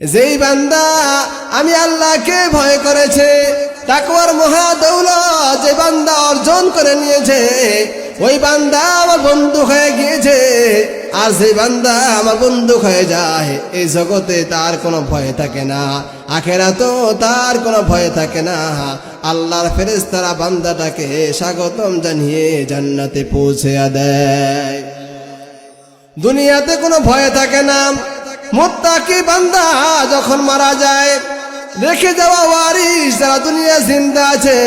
যেই বান্দা আমি আল্লাহকে ভয় করেছে, তাকওয়ার মহা দৌলত যে বান্দা অর্জন করে নিয়েছে, ওই বান্দা আমার বন্ধু হয়ে গিয়েছে। আর সেই বান্দা আমার বন্ধু হয়ে যায়, এই জগতে তার কোনো ভয় থাকে না আখেরা তো তার কোনো ভয় থাকে না। আল্লাহর ফেরেস্তারা বান্দাটাকে স্বাগতম জানিয়ে জান্নাতে পৌঁছে দেয়। দুনিয়াতে কোনো ভয় থাকে না মোত্তাকি বান্দা যখন মারা যায়, রেখে যাওয়া ওয়ারিস যারা দুনিয়া জিন্দা আছে,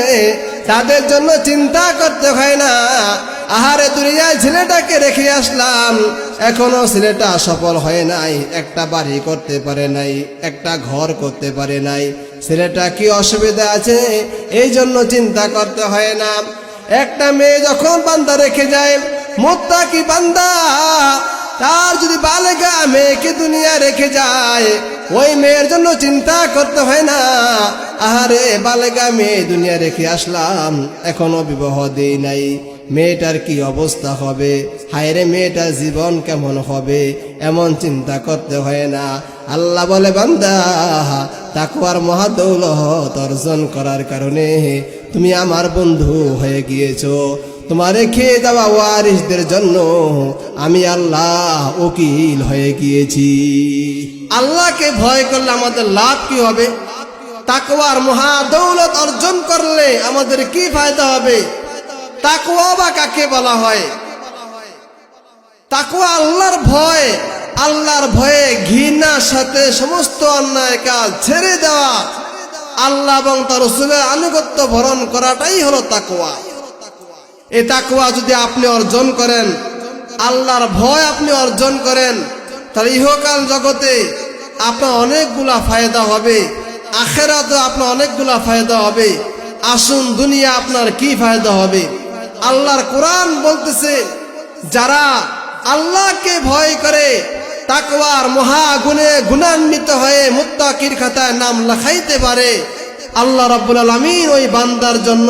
তাদের জন্য চিন্তা করতে হয় না। আহারে দুনিয়ায় ছেলেটাকে রেখে আসলাম, এখনও ছেলেটা সফল হয় নাই, একটা বাড়ি করতে পারে নাই, একটা ঘর করতে পারে নাই। ছেলেটা কি অসুবিধা আছে? এই জন্য চিন্তা করতে হয় না। একটা মেয়ে যখন বান্দা রেখে যায়, মোত্তাকি বান্দা তার যদি বালেগা মেয়েকে দুনিয়া রেখে যায়, ওই মেয়ের জন্য চিন্তা করতে হয় না। আহারে, বালেগা মেয়ে দুনিয়া রেখে আসলাম, এখনও বিবাহ দেই নাই। মেয়েটার কি অবস্থা হবে? হায়রে, মেয়েটার জীবন কেমন হবে? এমন চিন্তা করতে হয় না। আল্লাহ বলে, বান্দা তাকুয়ার মহাদৌলত অর্জন করার কারণে তুমি আমার বন্ধু হয়ে গিয়েছো। তোমারে খেয়ে যাওয়া ওয়ারিসদের জন্য আমি আল্লাহ উকিল হয়ে গিয়েছি। আল্লাহকে ভয় করলে আমাদের লাভ কি হবে? তাকওয়ার মহা দৌলত অর্জন করলে আমাদের কি ফায়দা হবে? তাকওয়া বা কাকে বলা হয়? তাকওয়া আল্লাহর ভয়, আল্লাহর ভয়ে ঘৃণার সাথে সমস্ত অন্যায় কাজ ছেড়ে দেওয়া। আল্লাহ এবং তার রসুলের আনুগত্য ভরণ করাটাই হলো তাকওয়া। এ তাকুয়া যদি আপনি অর্জন করেন, আল্লাহর ভয় আপনি অর্জন করেন, তাহলে ইহকাল জগতে আপনার অনেকগুলা ফায়দা হবে আখেরাতে আপনার অনেকগুলা ফায়দা হবে। আসুন দুনিয়া আপনার কি ফায়দা হবে? আল্লাহর কোরআন বলতেছে, যারা আল্লাহকে ভয় করে, তাকওয়ার মহাগুণে গুণান্বিত হয়ে মুত্তাকির খাতায় নাম লেখাইতে পারে, আল্লাহ রাব্বুল আলামিন ওই বান্দার জন্য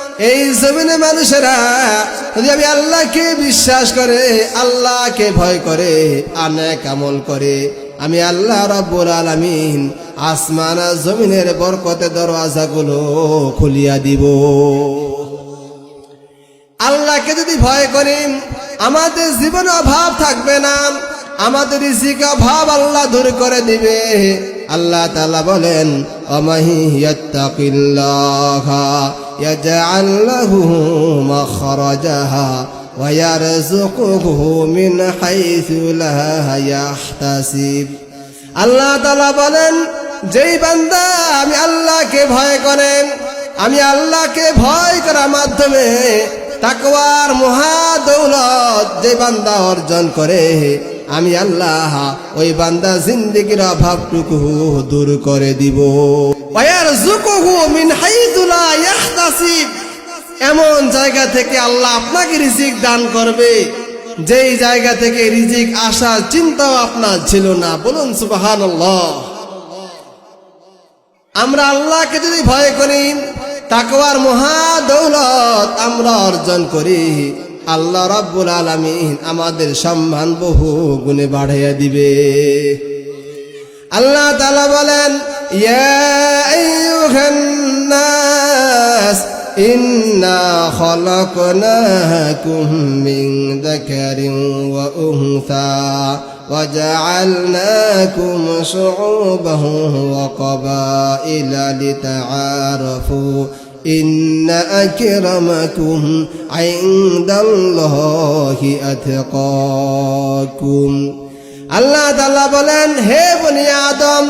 এই জমিনে মানুষেরা, যদি আমি আল্লাহকে বিশ্বাস করে, আল্লাহকে ভয় করে, অনেক আমল করে, আমি আল্লাহ রব্বুল আলামিন আসমান জমিনের বরকতে দরওয়াজাগুলো খুলিয়া দিব। আল্লাহকে যদি ভয় করি, আমাদের জীবনে অভাব থাকবে না, আমাদের রিজিক অভাব আল্লাহ দূর করে দিবে। আল্লাহ তালা বলেন আল্লাহ তালা বলেন, যেই বান্দা আমি আল্লাহকে ভয় করেন, আমি আল্লাহকে ভয় করার মাধ্যমে তাকওয়ার মহা দৌলত যে বান্দা অর্জন করে আমি আল্লাহ ওই বান্দা জিন্দিগির অভাবটুকু দূর করে দিব। মিন এমন জায়গা থেকে আল্লাহ আপনাকে রিজিক দান করবে। যেই জায়গা থেকে রিজিক আসার চিন্তাও আপনার ছিল না। বলুন সুবহানাল্লাহ। আমরা আল্লাহকে যদি ভয় করি, তাকওয়ার মহা দৌলত আমরা অর্জন করি। আল্লাহ রাব্বুল আলামিন আমাদের সম্মান বহু গুণে বাড়াইয়া দিবে আল্লাহ তাআলা বলেন ইয়া আইয়ুহান নাস ইন্না খলাকনাকুম মিন যাকারিন ওয়া উনসা وجعلناكم شعوبا وقبائل لتعارفوا إن أكرمكم عند الله أتقاكم আল্লাহ তাআলা বলেন হে বনি আদম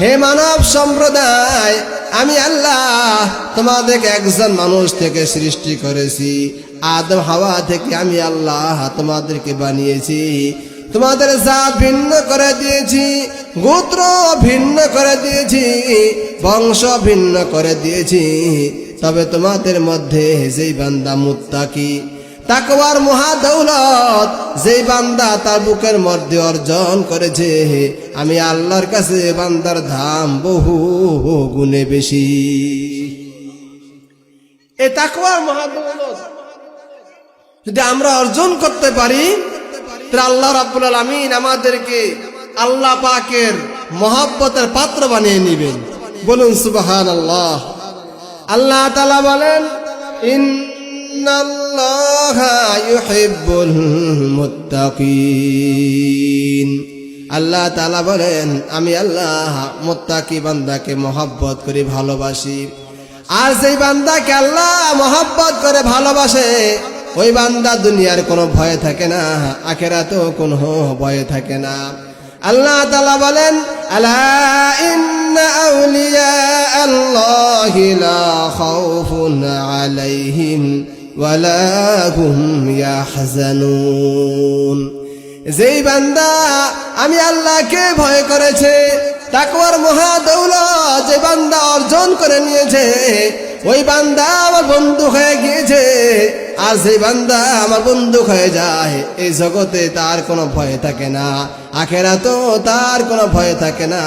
হে মানব সম্প্রদায় আমি আল্লাহ তোমাদেরকে একজন মানুষ থেকে সৃষ্টি করেছি আদম হাওয়া থেকে আমি আল্লাহ তোমাদেরকে বানিয়েছি তোমাদের জাত ভিন্ন করে দিয়েছি গোত্র ভিন্ন করে দিয়েছি বংশ ভিন্ন করে দিয়েছি তবে তোমাদের মধ্যে যেই বান্দা মুত্তাকি, তাকওয়ার মহাদৌলত, যেই বান্দা তার বুকের মধ্যে অর্জন করেছে, আমি আল্লাহর কাছে বান্দার ধাম বহু গুণে বেশি। এ তাকওয়ার মহাদৌলত, যদি আমরা অর্জন করতে পারি, তাহলে আল্লাহ রাব্বুল আলামিন আমাদেরকে আল্লাহ পাকের মহাব্বতের পাত্র বানিয়ে নেবেন। বলুন সুবাহান আল্লাহ তালা বলেন আল্লাহ তালা বলেন, আমি আল্লাহ মুত্তাকি বান্দাকে মহাব্বত করি, ভালোবাসি। আর সেই বান্দাকে আল্লাহ মহাব্বত করে, ভালোবাসে, ওই বান্দা দুনিয়ার কোনো ভয় থাকে না, আখেরাতেও কোনো ভয় থাকে না। আল্লাহ তালা বলেন আল্লাহ আউলিয়া আল্লাহি لا خوف عليهم ولا هم يحزنون। যেই বান্দা, আমি আল্লাহকে ভয় করেছে, তাকওয়ার মহাদৌলত যে বান্দা অর্জন করে নিয়েছে, ওই বান্দা আমার বন্ধু হয়ে গিয়েছে। আর সেই বান্দা আমার বন্ধু হয়ে যায়। এই জগতে তার কোনো ভয় থাকে না। আখেরা তো তার কোনো ভয় থাকে না।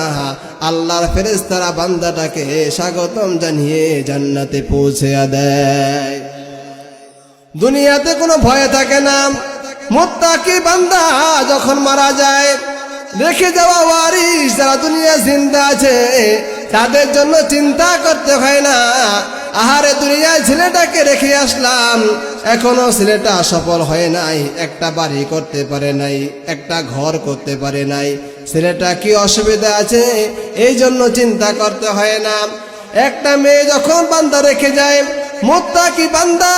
আল্লাহর ফেরেস্তারা বান্দাটাকে স্বাগতম জানিয়ে জান্নাতে পৌঁছে দেয়। দুনিয়াতে কোনো ভয় থাকে না। মোত্তাকি বান্দা যখন মারা যায়, রেখে যাওয়া ওয়ারিস যারা দুনিয়া জিন্দা আছে, তাদের জন্য চিন্তা করতে হয় না। আহারে দুনিয়ায় ছেলেটাকে রেখে আসলাম। এখনও ছেলেটা সফল হয় নাই, একটা বাড়ি করতে পারে নাই, একটা ঘর করতে পারে নাই। ছেলেটা কি অসুবিধা আছে? এই জন্য চিন্তা করতে হয় না। একটা মেয়ে যখন বান্দা রেখে যায় মোত্তাকি বান্দা?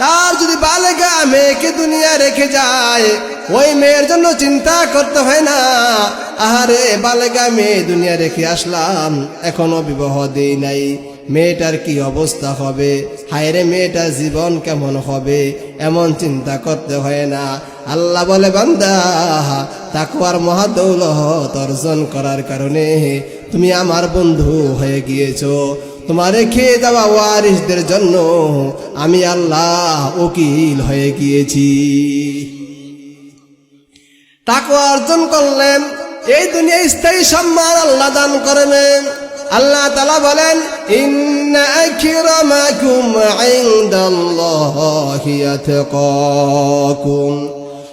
তার যদি বালেগা মেয়েকে দুনিয়া রেখে যায়, ওই মেয়ের জন্য চিন্তা করতে হয় না। আহারে বালেগা মেয়ে দুনিয়া রেখে আসলাম, এখনও বিবাহ দেই নাই। মেয়েটার কি অবস্থা হবে? হায়রে মেয়েটার জীবন কেমন হবে? এমন চিন্তা করতে হয় না। আল্লাহ বলে, বান্দা তাকুয়ার মহাদৌলত অর্জন করার কারণে তুমি আমার বন্ধু হয়ে গিয়েছ। তোমার রেখে যাওয়া ওয়ারিসদের জন্য আমি আল্লাহ উকিল হয়ে গিয়েছি। তাকে অর্জন করলেন। এই দুনিয়া স্থায়ী সম্মান আল্লাহ দান করবেন। আল্লাহ তালা বলেন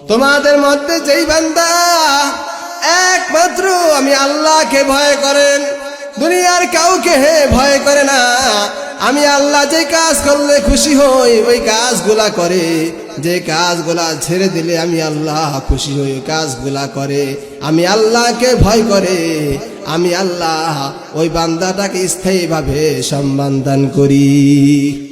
তোমাদের মধ্যে যেই বান্দা একমাত্র আমি আল্লাহকে ভয় করেন দুনিয়ার কাউকে হে ভয় করে না। আমি আল্লাহ যে কাজ করলে খুশি হই, ওই কাজগুলা করে। যে কাজগুলা ছেড়ে দিলে আমি আল্লাহ খুশি হই কাজগুলা করে। আমি আল্লাহকে ভয় করে। আমি আল্লাহ ওই বান্দাটাকে স্থায়ীভাবে সম্মান দান করি।